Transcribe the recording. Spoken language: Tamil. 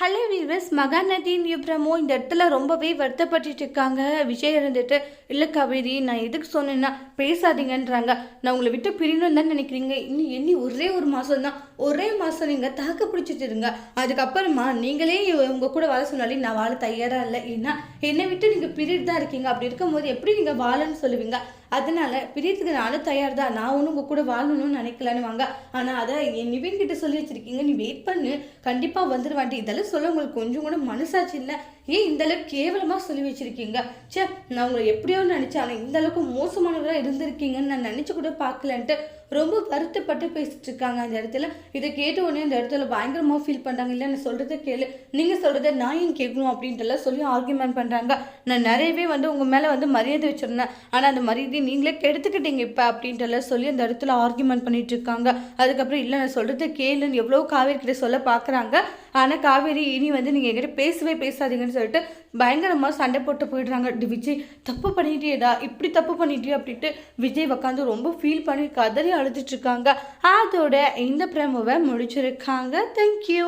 ஹலோ வீவர்ஸ் மகாநதியின் யுப்ரமோ இந்த இடத்துல ரொம்பவே வருத்தப்பட்டுட்டு இருக்காங்க. விஜய் இருந்துட்டு இல்லை கவிதை நான் எதுக்கு சொன்னேன்னா பேசாதீங்கன்றாங்க. நான் உங்களை விட்டு பிரியணும் தான் நினைக்கிறீங்க. இன்னும் எண்ணி ஒரே ஒரு மாதம் தான். ஒரே மாதம் நீங்கள் தாக்க பிடிச்சிட்டு இருங்க. அதுக்கப்புறமா நீங்களே உங்கள் கூட வாழ சொன்னாலே நான் வாழ தயாராக இல்லை. ஏன்னா என்னை விட்டு நீங்கள் பிரிட்டு தான் இருக்கீங்க. அப்படி இருக்கும்போது எப்படி நீங்கள் வாழன்னு சொல்லுவீங்க? அதனால பிரியத்துக்கு நானும் தயார் தான். நான் ஒன்றும் உங்கள் கூட வாழணும்னு நினைக்கலன்னு வாங்க ஆனால் அதை என் நிவின் கிட்ட சொல்லி வச்சிருக்கீங்க. நீ வெயிட் பண்ணு. கண்டிப்பாக வந்துடுவாண்டி இதெல்லாம் சொல்ல உங்களுக்கு கொஞ்சம் கூட மனசாட்சி இல்லை. ஏன் இந்த அளவுக்கு கேவலமாக சொல்லி வச்சிருக்கீங்க? சே நான் உங்களை எப்படியோ நினச்சேன். ஆனால் இந்த அளவுக்கு மோசமானவராக இருந்திருக்கீங்கன்னு நான் நினச்சி கூட பார்க்கலன்ட்டு ரொம்ப வருத்தப்பட்டு பேசிட்டு இருக்காங்க அந்த இடத்துல. இதை கேட்ட உடனே அந்த இடத்துல பயங்கரமாக ஃபீல் பண்ணுறாங்க இல்லை நான் சொல்கிறத கேளு. நீங்கள் சொல்கிறத நான் ஏன் கேட்கணும் அப்படின்ட்டுலாம் சொல்லி ஆர்குமெண்ட் பண்ணுறாங்க நான் நிறையவே வந்து உங்கள் மேலே வந்து மரியாதை வச்சுருந்தேன். ஆனால் அந்த மரியாதையை நீங்களே கெடுத்துக்கிட்டீங்க இப்போ அப்படின்ட்டுலாம் சொல்லி அந்த இடத்துல ஆர்குமெண்ட் பண்ணிட்டு இருக்காங்க. அதுக்கப்புறம் இல்லை நான் சொல்கிறத கேளுன்னு எவ்வளோ காவேரி கிட்ட சொல்ல பார்க்குறாங்க ஆனால் காவேரி இனி வந்து நீங்கள் என்கிட்ட பேசவே பேசாதீங்கன்னு சொல்லிட்டு பயங்கரமாக சண்டை போட்டு போயிடுறாங்க. விஜய் தப்பு பண்ணிட்டியேடா. இப்படி தப்பு பண்ணிட்டே அப்படின்ட்டு விஜய் உட்காந்து ரொம்ப ஃபீல் பண்ணி கதறி அழுதுட்டு இருக்காங்க. அதோட இந்த பிரமுவை முடிச்சிருக்காங்க. தேங்க்யூ